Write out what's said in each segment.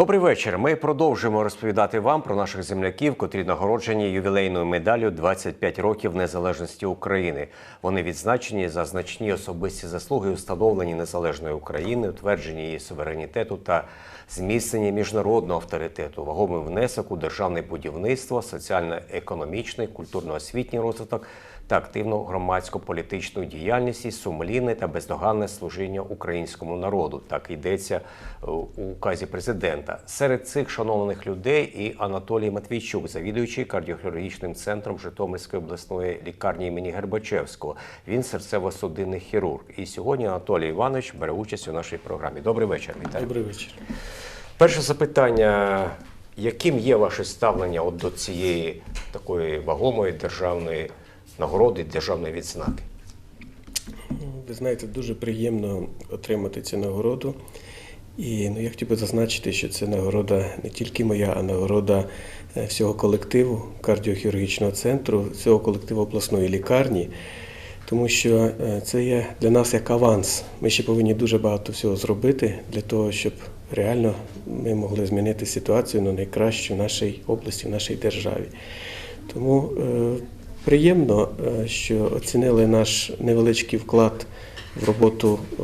Добрий вечір. Ми продовжуємо розповідати вам про наших земляків, котрі нагороджені ювілейною медаллю 25 років незалежності України. Вони відзначені за значні особисті заслуги у встановленні незалежної України, утвердженні її суверенітету та зміцненні міжнародного авторитету, вагомий внесок у державне будівництво, соціально-економічний, культурно-освітній розвиток та активну громадсько-політичну діяльність і сумлінне та бездоганне служіння українському народу. Так йдеться е, у указі президента. Серед цих шанованих людей і Анатолій Матвійчук, завідуючий кардіохірургічним центром Житомирської обласної лікарні імені Гербачевського. Він серцево-судинний хірург. І сьогодні Анатолій Іванович бере участь у нашій програмі. Добрий вечір. Вітаю. Добрий вечір. Перше запитання: яким є ваше ставлення от до цієї такої вагомої державної нагороди, державної відзнаки? Ви знаєте, дуже приємно отримати цю нагороду. І ну, я хотів би зазначити, що це нагорода не тільки моя, а нагорода е, всього колективу кардіохірургічного центру, всього колективу обласної лікарні. Тому що е, це є для нас як аванс. Ми ще повинні дуже багато всього зробити для того, щоб реально ми могли змінити ситуацію на найкращу в нашій області, в нашій державі. Тому е, приємно, е, що оцінили наш невеличкий вклад в роботу, е,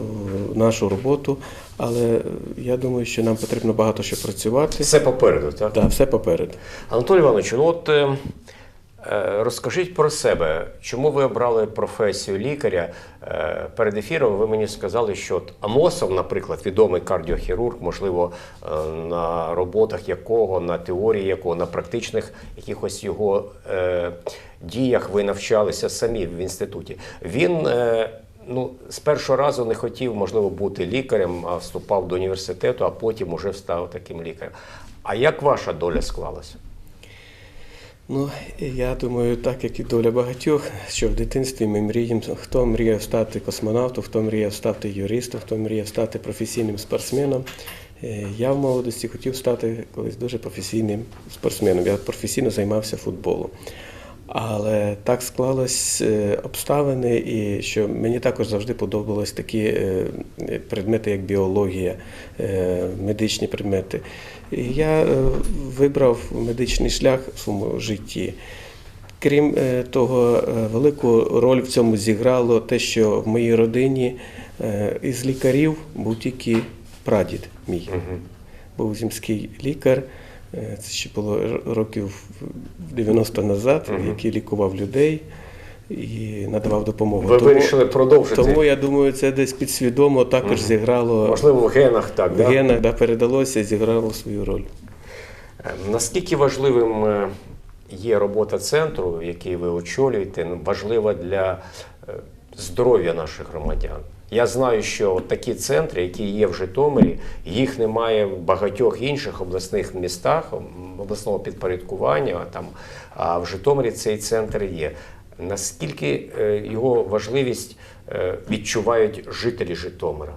в нашу роботу, але е, я думаю, що нам потрібно багато що працювати. Все попереду, так? Так, все попереду. Анатолій Іванович, ну от розкажіть про себе, чому ви обрали професію лікаря? Е, перед ефіром ви мені сказали, що Амосов, наприклад, відомий кардіохірург, можливо, е, на роботах якого, на теорії якого, на практичних якихось його е, діях ви навчалися самі в інституті. Він е, ну, з першого разу не хотів, можливо, бути лікарем, а вступав до університету, а потім уже став таким лікарем. А як ваша доля склалася? Ну, я думаю, так як і доля багатьох, що в дитинстві ми мріємо, хто мріяв стати космонавтом, хто мріяв стати юристом, хто мріяв стати професійним спортсменом. Е, Я в молодості хотів стати колись дуже професійним спортсменом. Я професійно займався футболом. Але так склалось е, обставини, і що мені також завжди подобались такі е, предмети, як біологія, медичні предмети. Я е, вибрав медичний шлях в своєму житті. Крім е, того, е, велику роль в цьому зіграло те, що в моїй родині із лікарів був тільки прадід мій. Був земський лікар. Це ще було років 90 назад, який лікував людей і надавав допомогу. Ви Тому- вирішили продовжити, Тому я думаю, це десь підсвідомо також зіграло можливо, в генах так. в Да? генах, да, передалося і зіграло свою роль. Е, Наскільки важливим е, є робота центру, який ви очолюєте, ну, важлива для е, здоров'я наших громадян? Я знаю, що такі центри, які є в Житомирі, їх немає в багатьох інших обласних містах, обласного підпорядкування. Там, а в Житомирі цей центр є. Наскільки е, його важливість е, відчувають жителі Житомира?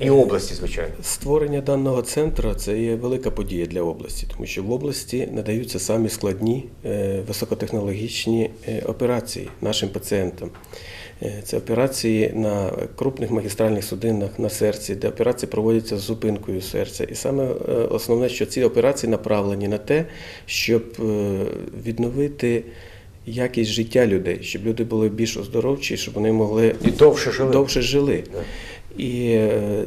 І області, звичайно. Створення даного центру це є велика подія для області, тому що в області надаються самі складні е, високотехнологічні операції нашим пацієнтам. Це операції на крупних магістральних судинах на серці, де операції проводяться з зупинкою серця. І саме основне, що ці операції направлені на те, щоб відновити якість життя людей, щоб люди були більш оздоровчі, щоб вони могли І довше жили. довше жили. І е,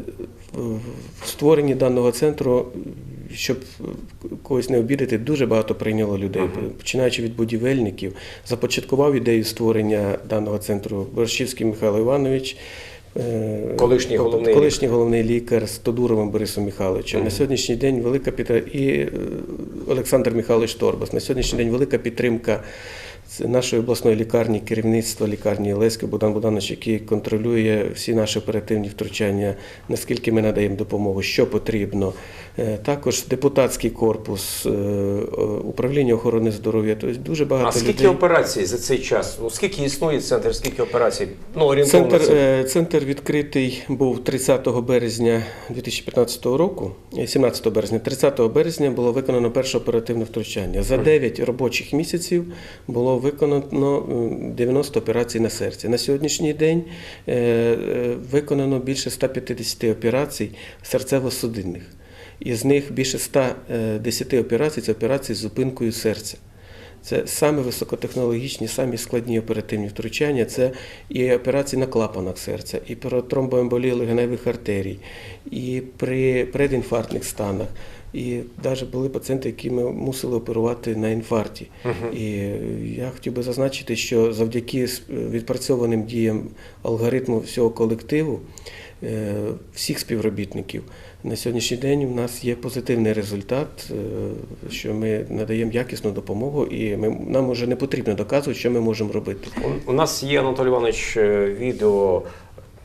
в створенні даного центру, щоб когось не обідати, дуже багато прийняло людей, починаючи від будівельників, започаткував ідею створення даного центру Борщівський Михайло Іванович. е, Колишній головний колишній головний лікар з Тодуровим Борисом Михайловичем. На сьогоднішній день велика підтримка і е, Олександр Михайлович Торбас. На сьогоднішній день велика підтримка це нашої обласної лікарні, керівництва лікарні Леська Богдан Богданович, який контролює всі наші оперативні втручання, наскільки ми надаємо допомогу, що потрібно. Е, Також депутатський корпус, е, управління охорони здоров'я. Тобто дуже багато А скільки людей. операцій за цей час? Ну скільки існує центр, скільки операцій? Ну, орієнтовно Центр, е, центр відкритий був 30 березня 2015 року. е, 17 березня, 30 березня було виконано перше оперативне втручання. За 9 робочих місяців було виконано м, 90 операцій на серці. На сьогоднішній день е, е, виконано більше 150 операцій серцево-судинних. Із них більше 110 операцій це операції з зупинкою серця. Це саме високотехнологічні, самі складні оперативні втручання. Це і операції на клапанах серця, і при тромбоемболії легеневих артерій, і при предінфарктних станах. І навіть були пацієнти, які ми мусили оперувати на інфаркті. І я хотів би зазначити, що завдяки відпрацьованим діям алгоритму всього колективу, е, всіх співробітників, на сьогоднішній день у нас є позитивний результат, е, що ми надаємо якісну допомогу, і ми, нам вже не потрібно доказувати, що ми можемо робити. У, нас є Анатолій Іванович е, відео,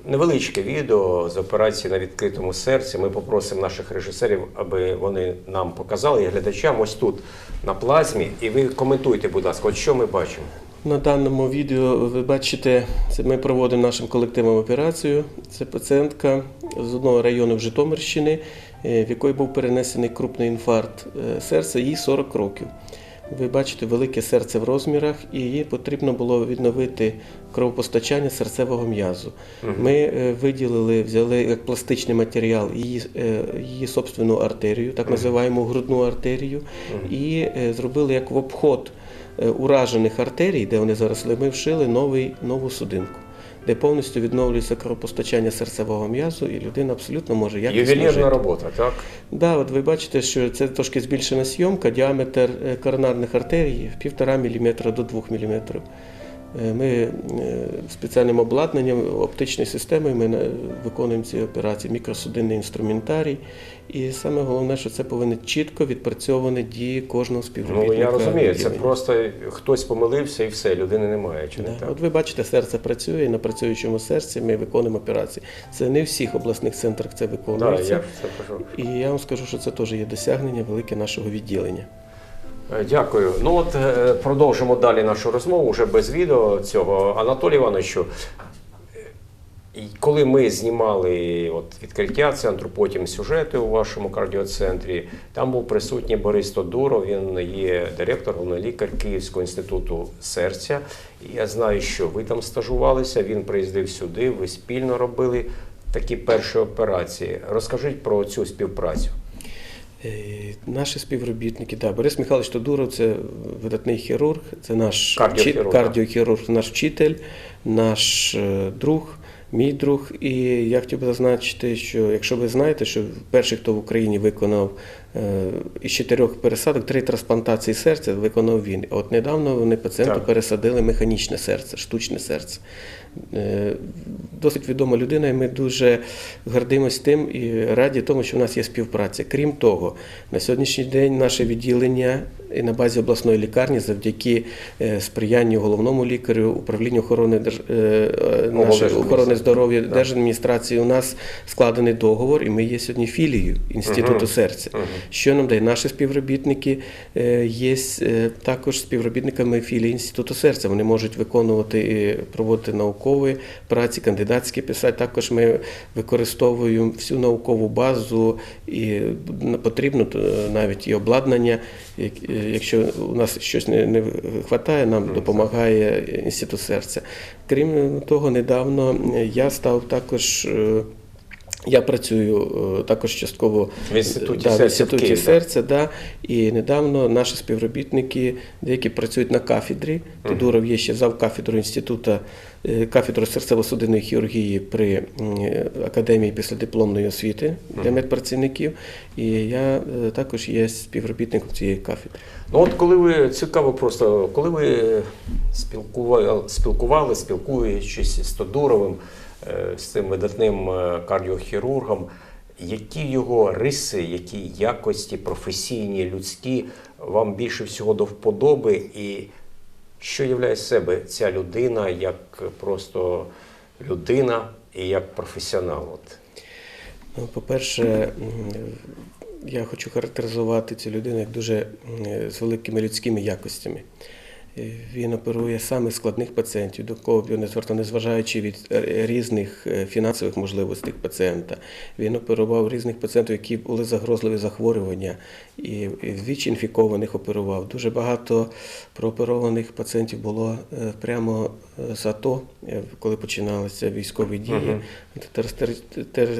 невеличке відео з операції на відкритому серці. Ми попросимо наших режисерів, аби вони нам показали і глядачам ось тут на плазмі. І ви коментуйте, будь ласка, от що ми бачимо. На даному відео ви бачите, це ми проводимо нашим колективом операцію. Це пацієнтка з одного району в Житомирщини, е, в якої був перенесений крупний інфаркт е, серця, їй 40 років. Ви бачите велике серце в розмірах, і їй потрібно було відновити кровопостачання серцевого м'язу. Ми е, виділили, взяли як пластичний матеріал її, її собственну артерію, так називаємо грудну артерію, і зробили як в обход уражених артерій, де вони заросли, ми вшили новий, нову судинку, де повністю відновлюється кровопостачання серцевого м'язу, і людина абсолютно може якісно Ювелірна жити. робота, так? Да, от ви бачите, що це трошки збільшена зйомка, діаметр е, коронарних артерій 1,5 мм до 2 мм. Ми е, спеціальним обладнанням, оптичною системою ми е, виконуємо ці операції, мікросудинний інструментарій. І саме головне, що це повинні чітко відпрацьовані дії кожного Ну я розумію, це просто хтось помилився і все, людини немає. Чи не Да. так? От ви бачите, серце працює, і на працюючому серці ми виконуємо операції. Це не в всіх обласних центрах це Да, я це кажу. І я вам скажу, що це теж є досягнення велике нашого відділення. Е, Дякую. Ну от е, продовжимо далі нашу розмову вже без відео цього. Анатолій Івановичу, е, коли ми знімали от відкриття центру, потім сюжети у вашому кардіоцентрі, там був присутній Борис Тодуров, він є директор, головний лікар Київського інституту серця. Я знаю, що ви там стажувалися, він приїздив сюди, ви спільно робили такі перші операції. Розкажіть про цю співпрацю. Е, Наші співробітники, да, Борис Михайлович Тодуров це видатний хірург, це наш Кардіохірург, кардіохірург, наш вчитель, наш е, друг, мій друг. І я хотів би зазначити, що якщо ви знаєте, що перший, хто в Україні виконав із чотирьох пересадок, три трансплантації серця виконав він. От недавно вони пацієнту Так. пересадили механічне серце, штучне серце. Е, Досить відома людина, і ми дуже гордимось тим і раді тому, що в нас є співпраця. Крім того, на сьогоднішній день наше відділення і на базі обласної лікарні завдяки е, сприянню головному лікарю, управлінню охорони держ... е, е, нашої охорони здоров'я держадміністрації. У нас складений договор, і ми є сьогодні філією інституту Мгм. серця. Мгм. Що нам дає? Наші співробітники е, є е, також співробітниками філії інституту серця. Вони можуть виконувати і проводити наукові праці, кандидатські писати. Також ми використовуємо всю наукову базу і потрібно навіть і обладнання. Е, Якщо у нас щось не вистачає, нам допомагає інститут серця. Крім того, недавно я став також. Е, я працюю е, також частково В інституті да, серця в інституті Києві, серця, да. і недавно наші співробітники, деякі працюють на кафедрі. Тодуров є ще зав кафедру інституту, е, кафедру серцево-судинної хірургії при е, академії післядипломної освіти для медпрацівників. І я е, також є співробітником цієї кафедри. Ну от коли ви цікаво, просто коли ви спілкували, спілкували спілкуючись з Тодуровим, е, з цим видатним е, кардіохірургом, які його риси, які якості професійні, людські вам більше всього до вподоби, і що являє себе ця людина як просто людина і як професіонал? От. Ну, По-перше, я хочу характеризувати цю людину як дуже з великими людськими якостями. Е, Він оперує саме складних пацієнтів, до кого б його не звертав, незважаючи від е, різних е, фінансових можливостей пацієнта. Він оперував різних пацієнтів, які були загрозливі захворювання, і віч інфікованих оперував. Дуже багато прооперованих пацієнтів було прямо з АТО, коли починалися військові дії,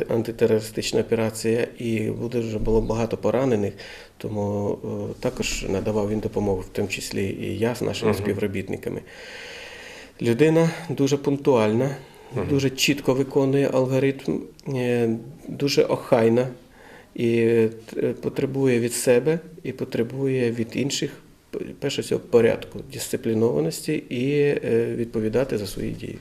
антитерористична операція, і дуже було багато поранених. Тому е, також надавав він допомогу, в тому числі і я з нашими співробітниками. Людина дуже пунктуальна, дуже чітко виконує алгоритм, е, дуже охайна і е, потребує від себе і потребує від інших, п- перше всього, порядку, дисциплінованості і відповідати за свої дії.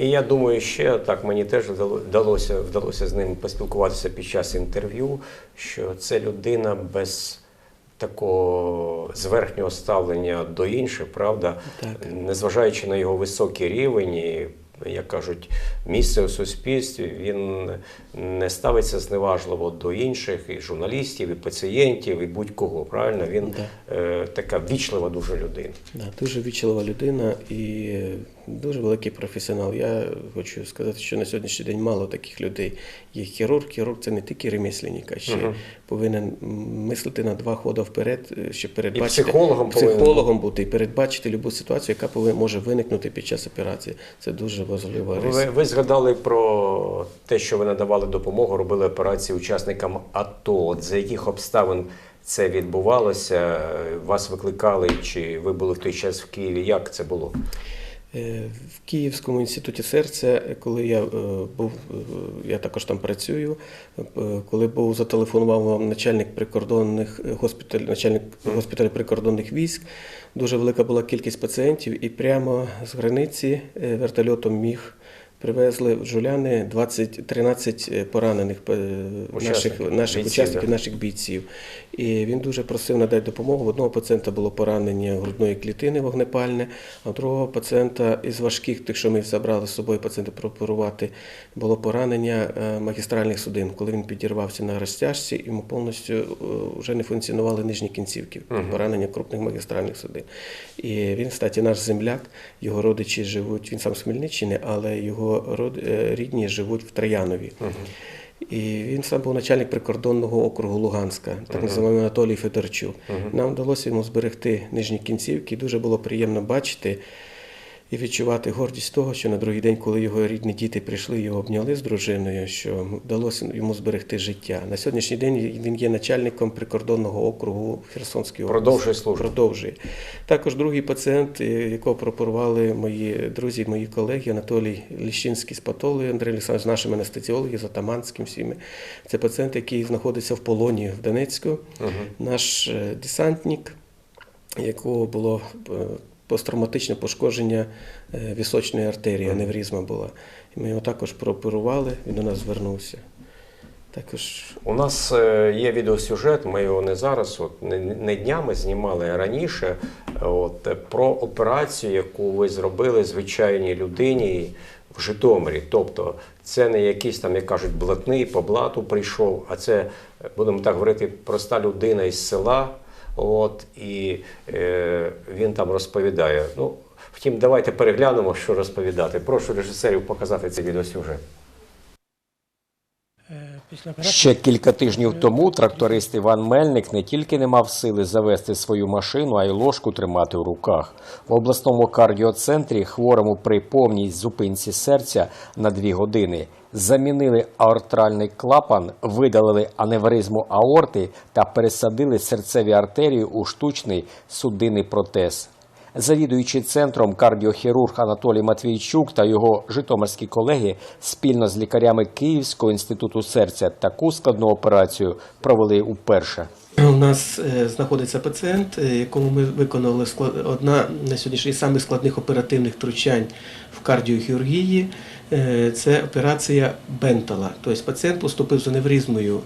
І я думаю, ще так мені теж вдалося, вдалося з ним поспілкуватися під час інтерв'ю, що це людина без такого зверхнього ставлення до інших, правда, Так. незважаючи на його високий рівень. І, як кажуть, місце у суспільстві він не ставиться зневажливо до інших і журналістів, і пацієнтів, і будь-кого. Правильно, він Да. е, така вічлива дуже людина. Да, дуже вічлива людина і дуже великий професіонал. Я хочу сказати, що на сьогоднішній день мало таких людей. Є хірург. Хірург це не тільки ремесленник, а ще Мгм. повинен мислити на два ходи вперед, е, щоб передбачити психологом психологом бути і передбачити любу ситуацію, яка повинна може виникнути під час операції. Це дуже важлива Ви, ви згадали про те, що ви надавали допомогу, робили операції учасникам АТО. От за яких обставин це відбувалося? Вас викликали, чи ви були в той час в Києві? Як це було? Е, В Київському інституті серця, коли я е, був, е, я також там працюю. Коли був зателефонував вам начальник прикордонних госпіталь, начальник госпіталю прикордонних військ, дуже велика була кількість пацієнтів, і прямо з границі вертольотом міг. Привезли в Жуляни 20, 13 е, поранених е, наших, наших бійців, учасників, да. наших бійців. І він дуже просив надати допомогу. В одного пацієнта було поранення грудної клітини вогнепальне, а у другого пацієнта із важких, тих, що ми забрали з собою пацієнта прооперувати, було поранення е, магістральних судин. Коли він підірвався на розтяжці, йому повністю вже не функціонували нижні кінцівки, поранення крупних магістральних судин. І він, кстати, наш земляк, його родичі живуть, він сам з Хмельниччини, але його род, е, рідні живуть в Троянові. І він сам був начальник прикордонного округу Луганська, так називаємо Анатолій Федорчук. Нам вдалося йому зберегти нижні кінцівки. і Дуже було приємно бачити і відчувати гордість того, що на другий день, коли його рідні діти прийшли, його обняли з дружиною, що вдалося йому зберегти життя. На сьогоднішній день він є начальником прикордонного округу в Херсонській області. Продовжує службу. Продовжує. Також другий пацієнт, е, якого пропорували мої друзі, мої колеги, Анатолій Ліщинський з Патолою, Андрій Олександрович, з нашими анестезіологи, з Атаманським всіми. Це пацієнт, який знаходиться в полоні в Донецьку. Наш е, десантник, якого було е, посттравматичне пошкодження е, вісочної артерії, аневризма була. І ми його також прооперували, він до нас звернувся. Також У нас е, є відеосюжет, ми його не зараз, от не, днями знімали а раніше. От про операцію, яку ви зробили звичайній людині в Житомирі. Тобто, це не якийсь там, як кажуть, блатний по блату прийшов, а це, будемо так говорити, проста людина із села. От і е, він там розповідає. Ну, втім, давайте переглянемо, що розповідати. Прошу режисерів показати цей відеосюжет. Після Ще кілька тижнів тому тракторист Іван Мельник не тільки не мав сили завести свою машину, а й ложку тримати в руках. В обласному кардіоцентрі хворому при повній зупинці серця на дві години замінили аортральний клапан, видалили аневризму аорти та пересадили серцеві артерії у штучний судинний протез. Завідуючий центром кардіохірург Анатолій Матвійчук та його житомирські колеги спільно з лікарями Київського інституту серця таку складну операцію провели уперше. У нас е, знаходиться пацієнт, е, якому ми виконали одна на сьогоднішній самих складних оперативних втручань в кардіохірургії. Е, Це операція Бентала. Тобто пацієнт поступив з аневризмою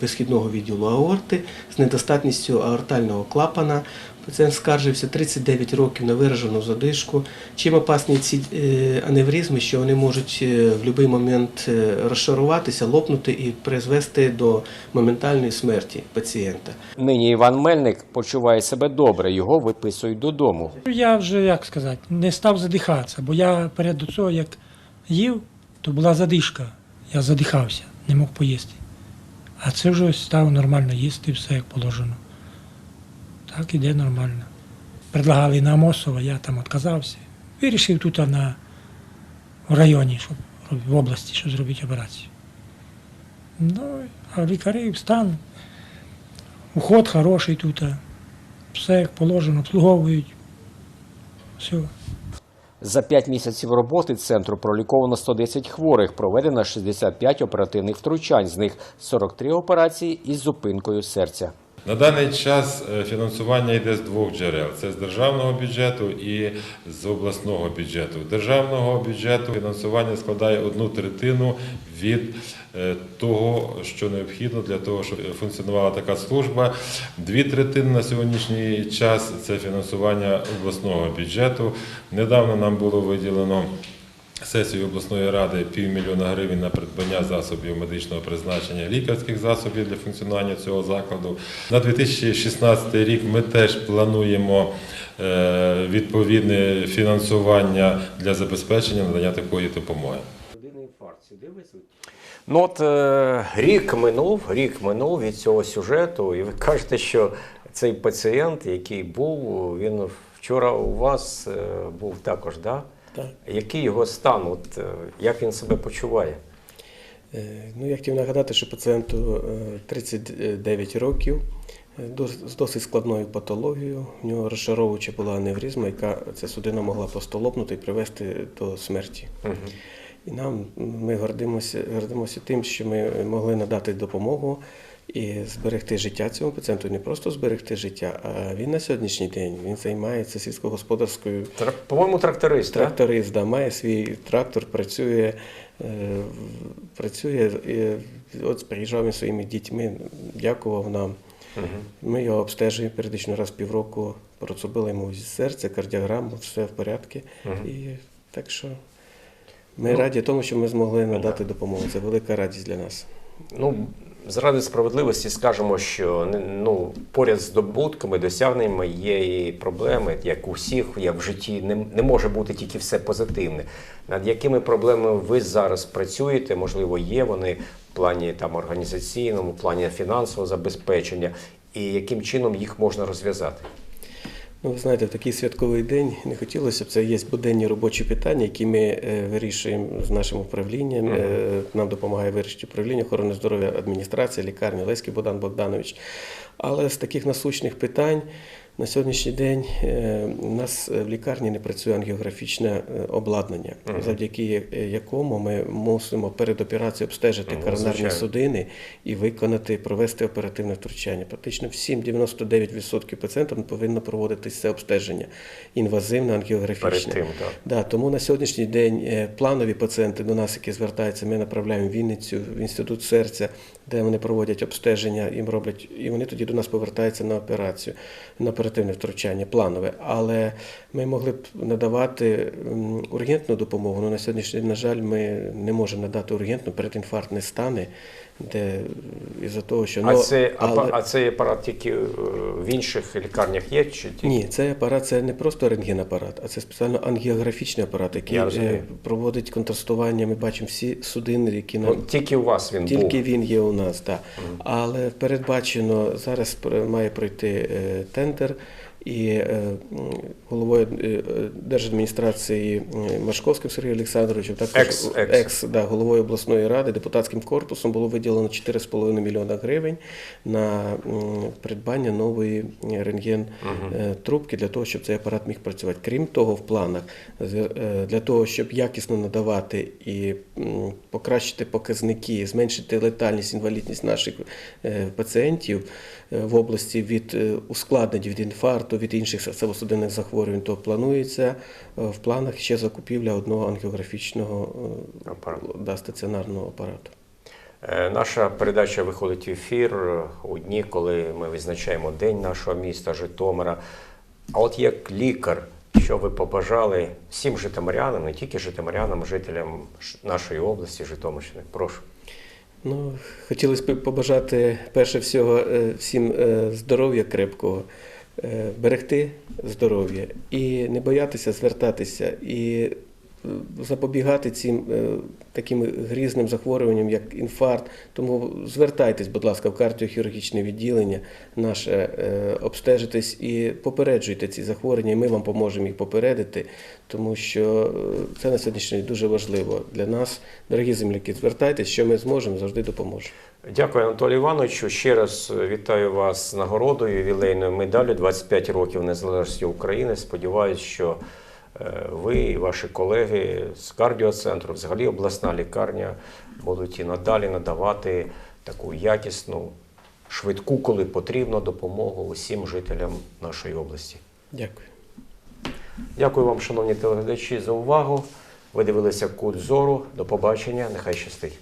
висхідного відділу аорти з недостатністю аортального клапана Пацієнт скаржився 39 років на виражену задишку. Чим опасні ці е, аневризми, що вони можуть е, в будь-який момент е, розшаруватися, лопнути і призвести до моментальної смерті пацієнта. Нині Іван Мельник почуває себе добре, його виписують додому. Я вже, як сказати, не став задихатися, бо я перед до цього, як їв, то була задишка. Я задихався, не мог поїсти. А це вже став нормально їсти, все як положено. Так іде нормально. Предлагали на Амосова, я там відказався. Вирішив тут на, в районі, щоб в області, щоб зробити операцію. Ну, а лікарі стан, уход хороший тут, все як положено, обслуговують. Все. За 5 місяців роботи центру проліковано 110 хворих, проведено 65 оперативних втручань, з них 43 операції із зупинкою серця. На даний час е, фінансування йде з двох джерел: це з державного бюджету і з обласного бюджету. Державного бюджету фінансування складає одну третину від е, того, що необхідно для того, щоб функціонувала така служба. Дві третини на сьогоднішній час це фінансування обласного бюджету. Недавно нам було виділено. Сесію обласної ради півмільйона гривень на придбання засобів медичного призначення, лікарських засобів для функціонування цього закладу. На 2016 рік ми теж плануємо е, відповідне фінансування для забезпечення надання такої допомоги. Ну от е, рік минув, рік минув від цього сюжету, і ви кажете, що цей пацієнт, який був, він вчора у вас е, був також, да? Так. Який його стан? От, е, як він себе почуває? Е, Ну, я хотів нагадати, що пацієнту е, 39 років е, з досить складною патологією. В нього розшаровуюча була аневризма, яка ця судина могла просто лопнути і привести до смерті. І нам ми гордимося, гордимося тим, що ми могли надати допомогу і зберегти життя цьому пацієнту. Не просто зберегти життя, а він на сьогоднішній день він займається сільськогосподарською По-моєму, тракторист. Тракторист, да, має свій трактор, працює, е, працює, е, от приїжджав він своїми дітьми, дякував нам. Ми його обстежуємо періодично раз в півроку, зробили йому серце, кардіограму, все в порядку. І так що ми раді тому, що ми змогли надати допомогу. Це велика радість для нас. Ну, заради справедливості скажемо, що ну, поряд з здобутками, досягненнями є і проблеми, як у всіх, як в житті, не, не може бути тільки все позитивне. Над якими проблемами ви зараз працюєте? Можливо, є вони в плані там організаційному, в плані фінансового забезпечення, і яким чином їх можна розв'язати? Ну, ви знаєте, в такий святковий день не хотілося б. Це є буденні робочі питання, які ми е, вирішуємо з нашим управлінням. Е, Нам допомагає вирішити управління охорони здоров'я, адміністрація, лікарня, Леський Богдан Богданович. Але з таких насущних питань на сьогоднішній день е, у нас в лікарні не працює ангіографічне е, обладнання, завдяки якому ми мусимо перед операцією обстежити Ну, коронарні звичайно. судини і виконати, провести оперативне втручання. Практично всім 99% пацієнтам повинно проводитися це обстеження інвазивне, ангіографічне. Перед тим, так. Да, тому на сьогоднішній день е, планові пацієнти до нас, які звертаються, ми направляємо в Вінницю, в інститут серця, де вони проводять обстеження, їм роблять, і вони тоді до нас повертаються на операцію, на оперативне втручання, планове. Але ми могли б надавати ургентну допомогу. Ну, на сьогоднішній день, на жаль, ми не можемо надати ургентну передінфарктні стани, де із-за того, що А, ну, це, але- а цей апарат тільки е, в інших лікарнях є? Чи тільки? Ні, цей апарат це не просто рентгенапарат, а це спеціально ангіографічний апарат, який Я е, проводить контрастування. Ми бачимо всі судини, які Ну, тільки у вас він тільки був. він є у нас, так. Але передбачено зараз має пройти е, тендер. І е, головою е, держадміністрації е, Машковським Сергієм Олександровичем, також Екс- екс. екс да, головою обласної ради, депутатським корпусом було виділено 4,5 мільйона гривень на придбання нової рентген е, трубки для того, щоб цей апарат міг працювати. Крім того, в планах для того, щоб якісно надавати і покращити показники, зменшити летальність, інвалідність наших пацієнтів в області від ускладнень від інфаркту, від інших серцево-судинних захворювань, то планується е, в планах ще закупівля одного ангіографічного е, Апарату. да, стаціонарного апарату. Е, Наша передача виходить в ефір у дні, коли ми відзначаємо День нашого міста Житомира. А от як лікар, що ви побажали всім житомирянам, не тільки житомирянам, жителям нашої області, Житомирщини? Прошу. Ну, хотілося б побажати перше всього всім здоров'я крепкого, берегти здоров'я і не боятися звертатися, і е, запобігати цим е, таким грізним захворюванням, як інфаркт. Тому звертайтесь, будь ласка, в кардіохірургічне відділення наше, е, обстежитесь і попереджуйте ці захворювання, і ми вам поможемо їх попередити, тому що е, це на сьогоднішній день дуже важливо для нас. Дорогі земляки, звертайтесь, що ми зможемо, завжди допоможемо. Дякую, Анатолію Івановичу. Ще раз вітаю вас з нагородою ювілейною медаллю 25 років незалежності України. Сподіваюсь, що е, ви і ваші колеги з кардіоцентру, взагалі обласна лікарня, будуть і надалі надавати таку якісну, швидку, коли потрібно, допомогу усім жителям нашої області. Дякую. Дякую вам, шановні телеглядачі, за увагу. Ви дивилися кут зору. До побачення. Нехай щастить.